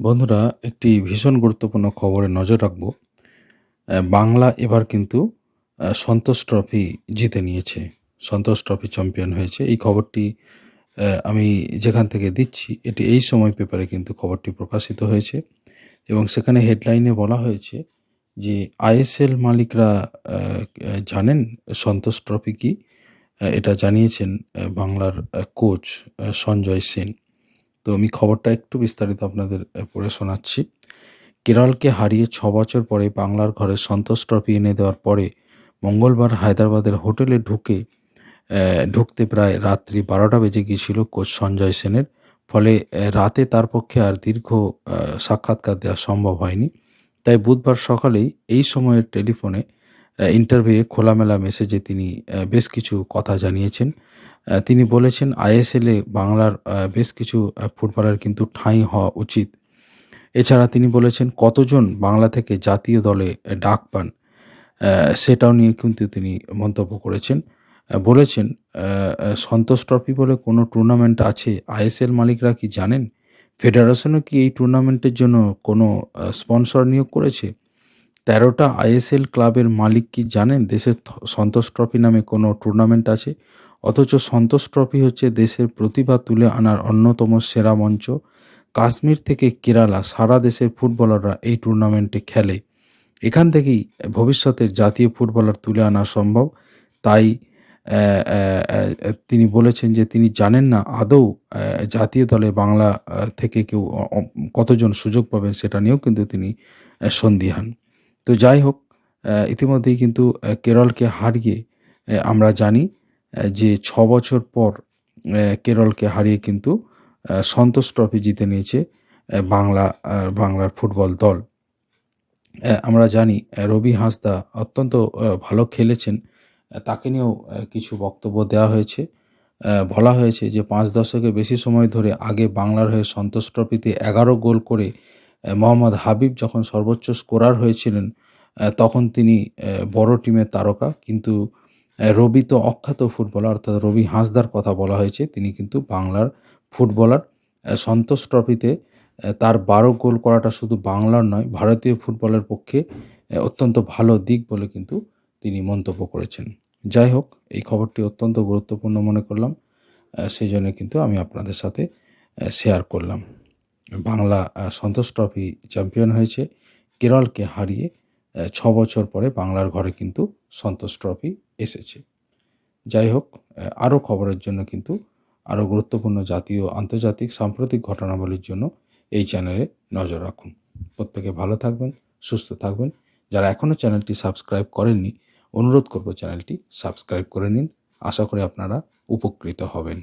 বন্ধুরা, একটি ভীষণ গুরুত্বপূর্ণ খবরে নজর রাখব। বাংলা এবার কিন্তু সন্তোষ ট্রফি জিতে নিয়েছে। সন্তোষ ট্রফি চ্যাম্পিয়ন হয়েছে। এই খবরটি আমি যেখান থেকে দিচ্ছি, এটি এই সময় পেপারে কিন্তু খবরটি প্রকাশিত হয়েছে। এবং সেখানে হেডলাইনে বলা হয়েছে যে, আইএসএল মালিকরা জানেন সন্তোষ ট্রফি কি? এটা জানিয়েছেন বাংলার কোচ সঞ্জয় সেন। তো আমি খবরটা একটু বিস্তারিত আপনাদের পড়ে শোনাচ্ছি। কেরলকে হারিয়ে ছ বছর পরে বাংলার ঘরে সন্তোষ ট্রফি এনে দেওয়ার পরে মঙ্গলবার হায়দ্রাবাদের হোটেলে ঢুকে ঢুকতে প্রায় রাত্রি বারোটা বেজে গিয়েছিল কোচ সঞ্জয় সেনের। ফলে রাতে তার পক্ষে আর দীর্ঘ সাক্ষাৎকার দেওয়া সম্ভব হয়নি। তাই বুধবার সকালেই এই সময়ের টেলিফোনে ইন্টারভিউয়ে খোলামেলা মেসেজে তিনি বেশ কিছু কথা জানিয়েছেন। তিনি বলেছেন, আইএসএলে বাংলার বেশ কিছু ফুটবলার কিন্তু ঠাঁই হওয়া উচিত। এছাড়া তিনি বলেছেন, কতজন বাংলা থেকে জাতীয় দলে ডাক পান সেটাও নিয়ে কিন্তু তিনি মন্তব্য করেছেন। বলেছেন সন্তোষ ট্রফি বলে কোনো টুর্নামেন্ট আছে, আইএসএল মালিকরা কি জানেন? ফেডারেশনও কি এই টুর্নামেন্টের জন্য কোনো স্পন্সর নিয়োগ করেছে? তেরোটা আইএসএল ক্লাবের মালিক কি জানেন? দেশের সন্তোষ ট্রফি নামে কোনো টুর্নামেন্ট আছে? অথচ সন্তোষ ট্রফি হচ্ছে দেশের প্রতিভা তুলে আনার অন্যতম সেরা মঞ্চ। কাশ্মীর থেকে কেরালা, সারা দেশের ফুটবলাররা এই টুর্নামেন্টে খেলে। এখান থেকেই ভবিষ্যতের জাতীয় ফুটবলার তুলে আনা সম্ভব। তাই তিনি বলেছেন যে তিনি জানেন না আদৌ জাতীয় দলে বাংলা থেকে কেউ কতজন সুযোগ পাবেন সেটা নিয়েও কিন্তু তিনি সন্দিহান। তো যাই হোক ইতিমধ্যেই কিন্তু কেরলকে হারিয়ে আমরা জানি যে ছ বছর পর কেরলকে হারিয়ে কিন্তু সন্তোষ ট্রফি জিতে নিয়েছে বাংলা বাংলার ফুটবল দল। আমরা জানি রবি হাঁসদা অত্যন্ত ভালো খেলেছেন। তাকে নিয়েও কিছু বক্তব্য দেওয়া হয়েছে। বলা হয়েছে যে, পাঁচ দশকে বেশি সময় ধরে আগে বাংলার হয়ে সন্তোষ ট্রফিতে এগারো গোল করে মোহাম্মদ হাবিব যখন সর্বোচ্চ স্কোরার হয়েছিলেন তখন তিনি বড় টিমের তারকা। কিন্তু রবি তো অখ্যাত ফুটবলার, অর্থাৎ রবি হাঁসদার কথা বলা হয়েছে। তিনি কিন্তু বাংলার ফুটবলার। সন্তোষ ট্রফিতে তার বারো গোল করাটা শুধু বাংলার নয়, ভারতীয় ফুটবলের পক্ষে অত্যন্ত ভালো দিক বলে কিন্তু তিনি মন্তব্য করেছেন। যাই হোক, এই খবরটি অত্যন্ত গুরুত্বপূর্ণ মনে করলাম। সেই জন্য কিন্তু আমি আপনাদের সাথে শেয়ার করলাম। বাংলা সন্তোষ ট্রফি চ্যাম্পিয়ন হয়েছে। কেরলকে হারিয়ে ছ বছর পরে বাংলার ঘরে কিন্তু সন্তোষ ট্রফি এসেছে। যাই হোক আরও খবরের জন্য কিন্তু আরও গুরুত্বপূর্ণ জাতীয় আন্তর্জাতিক সাম্প্রতিক ঘটনাবলীর জন্য এই চ্যানেলে নজর রাখুন। প্রত্যেকে ভালো থাকবেন, সুস্থ থাকবেন। যারা এখনও চ্যানেলটি সাবস্ক্রাইব করেননি, অনুরোধ করব চ্যানেলটি সাবস্ক্রাইব করে নিন। আশা করি আপনারা উপকৃত হবেন।